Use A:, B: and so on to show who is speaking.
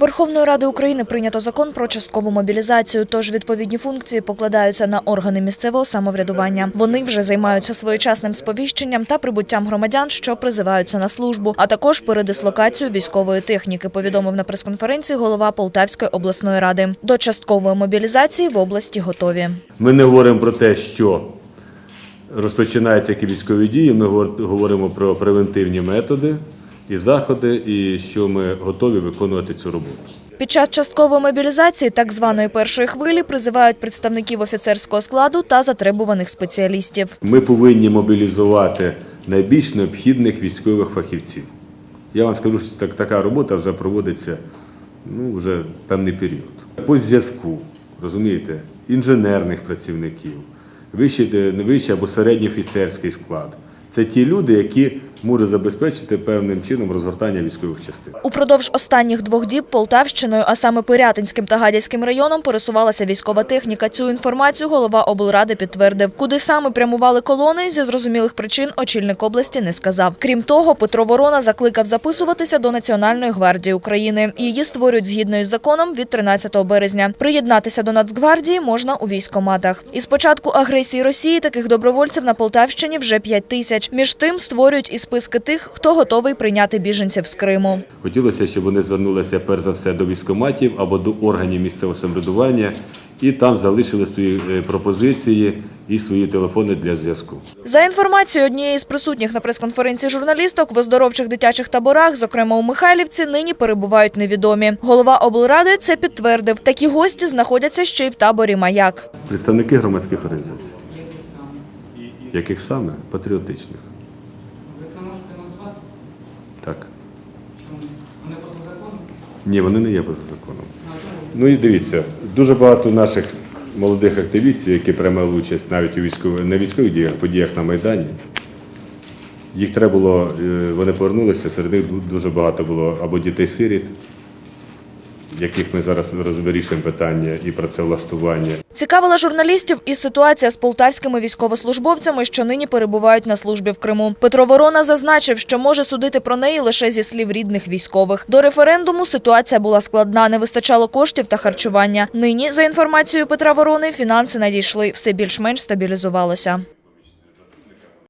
A: Верховною Радою України прийнято закон про часткову мобілізацію, тож відповідні функції покладаються на органи місцевого самоврядування. Вони вже займаються своєчасним сповіщенням та прибуттям громадян, що призиваються на службу, а також передислокацію військової техніки. Повідомив на прес-конференції голова Полтавської обласної ради. До часткової мобілізації в області готові.
B: Ми не говоримо про те, що розпочинаються які військові дії. Ми говор- говоримо про превентивні методи і заходи, і що ми готові виконувати цю роботу.
A: Під час часткової мобілізації так званої першої хвилі призивають представників офіцерського складу та затребуваних спеціалістів.
B: Ми повинні мобілізувати найбільш необхідних військових фахівців. Я вам скажу, що така робота вже проводиться ну, вже певний період. По зв'язку, розумієте, інженерних працівників, вищий, вищий або середній офіцерський склад. Це ті люди, які можуть забезпечити певним чином розгортання військових частин.
A: Упродовж останніх двох діб Полтавщиною, а саме Пирятинським та Гадяцьким районом, пересувалася військова техніка. Цю інформацію голова облради підтвердив. Куди саме прямували колони, зі зрозумілих причин очільник області не сказав. Крім того, Петро Ворона закликав записуватися до Національної гвардії України. Її створюють згідно із законом від 13 березня. Приєднатися до Нацгвардії можна у військоматах. Із початку агресії Росії таких добровольців на Полтавщині вже 5 тисяч. Між тим створюють і списки тих, хто готовий прийняти біженців з Криму.
B: Хотілося, щоб вони звернулися перш за все до військоматів або до органів місцевого самоврядування і там залишили свої е, пропозиції і свої телефони для зв'язку.
A: За інформацією однієї з присутніх на прес-конференції журналісток, в оздоровчих дитячих таборах, зокрема у Михайлівці, нині перебувають невідомі. Голова облради це підтвердив. Такі гості знаходяться ще й в таборі Маяк.
B: Представники громадських організацій. Яких саме? Патріотичних. Так.
C: Вони поза законом?
B: Ні, вони не є поза законом. Ну і дивіться, дуже багато наших молодих активістів, які приймали участь навіть у військових на військових діях, подіях на Майдані. Їх треба було, е, вони повернулися, серед них дуже багато було або дітей-сиріт, яких ми зараз вирішуємо питання і працевлаштування,
A: Цікавила журналістів і ситуація з полтавськими військовослужбовцями, що нині перебувають на службі в Криму. Петро Ворона зазначив, що може судити про неї лише зі слів рідних військових. До референдуму ситуація була складна, не вистачало коштів та харчування. Нині, за інформацією Петра Ворони, фінанси надійшли, все більш-менш стабілізувалося.